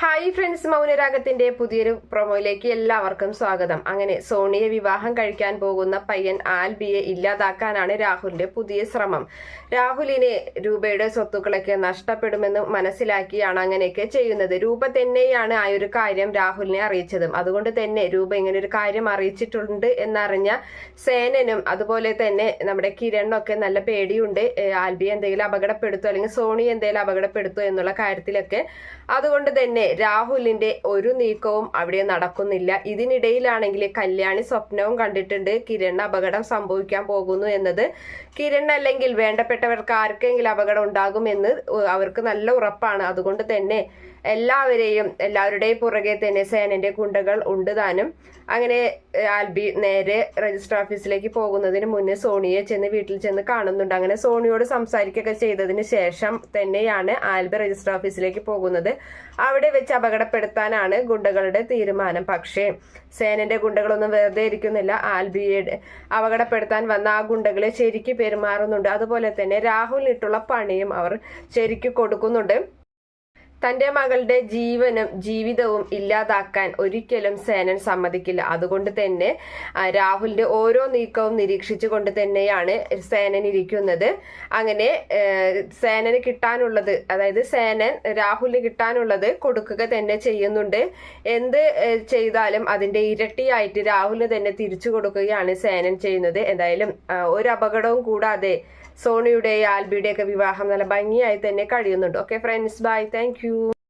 Hi friends മൗനരാഗത്തിന്റെ പുതിയൊരു പ്രൊമോയിലേക്ക് എല്ലാവർക്കും സ്വാഗതം. അങ്ങനെ സോണിയെ വിവാഹം കഴിക്കാൻ പോകുന്ന പയ്യൻ ആൽബിയെ ഇല്ലാതാക്കാനാണ് രാഹുലിന്റെ പുതിയ ശ്രമം. രാഹുലിനെ രൂപയുടെ സ്വത്തുക്കളൊക്കെ നഷ്ടപ്പെടുമെന്ന് മനസ്സിലാക്കിയാണ് അങ്ങനെയൊക്കെ ചെയ്യുന്നത്. രൂപ തന്നെയാണ് ആ ഒരു കാര്യം രാഹുലിനെ അറിയിച്ചതും. അതുകൊണ്ട് തന്നെ രൂപ ഇങ്ങനെ ഒരു കാര്യം അറിയിച്ചിട്ടുണ്ട് എന്നറിഞ്ഞ സേനനും അതുപോലെ തന്നെ നമ്മുടെ കിരണൊക്കെ നല്ല പേടിയുണ്ട്. ആൽബിയെ എന്തെങ്കിലും അപകടപ്പെടുത്തോ അല്ലെങ്കിൽ സോണി എന്തെങ്കിലും അപകടപ്പെടുത്തോ എന്നുള്ള കാര്യത്തിലൊക്കെ. അതുകൊണ്ട് തന്നെ രാഹുലിന്റെ ഒരു നീക്കവും അവിടെ നടക്കുന്നില്ല. ഇതിനിടയിലാണെങ്കിൽ കല്യാണി സ്വപ്നവും കണ്ടിട്ടുണ്ട്. കിരൺ അപകടം സംഭവിക്കാൻ പോകുന്നു എന്നത് കിരൺ അല്ലെങ്കിൽ വേണ്ടപ്പെട്ടവർക്ക് ആർക്കെങ്കിലും അപകടം ഉണ്ടാകുമെന്ന് അവർക്ക് നല്ല ഉറപ്പാണ്. അതുകൊണ്ട് തന്നെ എല്ലാവരെയും എല്ലാവരുടെയും പുറകെ തന്നെ സേനന്റെ ഗുണ്ടകൾ ഉണ്ട് താനും. അങ്ങനെ ആൽബി നേരെ രജിസ്റ്റർ ഓഫീസിലേക്ക് പോകുന്നതിന് മുന്നേ സോണിയെ ചെന്ന് വീട്ടിൽ ചെന്ന് കാണുന്നുണ്ട്. അങ്ങനെ സോണിയോട് സംസാരിക്കുകയൊക്കെ ചെയ്തതിന് ശേഷം തന്നെയാണ് ആൽബി രജിസ്റ്റർ ഓഫീസിലേക്ക് പോകുന്നത്. അവിടെ വെച്ച് അപകടപ്പെടുത്താനാണ് ഗുണ്ടകളുടെ തീരുമാനം. പക്ഷേ സേനന്റെ ഗുണ്ടകളൊന്നും വെറുതെ ഇരിക്കുന്നില്ല. ആൽബിയുടെ അപകടപ്പെടുത്താൻ വന്ന ആ ഗുണ്ടകളെ ശരിക്ക് പെരുമാറുന്നുണ്ട്. അതുപോലെ തന്നെ രാഹുലിനിട്ടുള്ള പണിയും അവർ ശരിക്ക് കൊടുക്കുന്നുണ്ട്. തന്റെ മകളുടെ ജീവനും ജീവിതവും ഇല്ലാതാക്കാൻ ഒരിക്കലും സേനൻ സമ്മതിക്കില്ല. അതുകൊണ്ട് തന്നെ രാഹുലിന്റെ ഓരോ നീക്കവും നിരീക്ഷിച്ചുകൊണ്ട് തന്നെയാണ് സേനൻ ഇരിക്കുന്നത്. അങ്ങനെ സേനന് കിട്ടാനുള്ളത് അതായത് സേനൻ രാഹുലിന് കിട്ടാനുള്ളത് കൊടുക്കുക തന്നെ ചെയ്യുന്നുണ്ട്. എന്ത് ചെയ്താലും അതിന്റെ ഇരട്ടിയായിട്ട് രാഹുലിന് തന്നെ തിരിച്ചു കൊടുക്കുകയാണ് സേനൻ ചെയ്യുന്നത്. എന്തായാലും ഒരു അപകടവും കൂടാതെ സോണിയുടെ ആൽബിയുടെ ഒക്കെ വിവാഹം നല്ല ഭംഗിയായി തന്നെ കഴിയുന്നുണ്ട്. Okay friends bye thank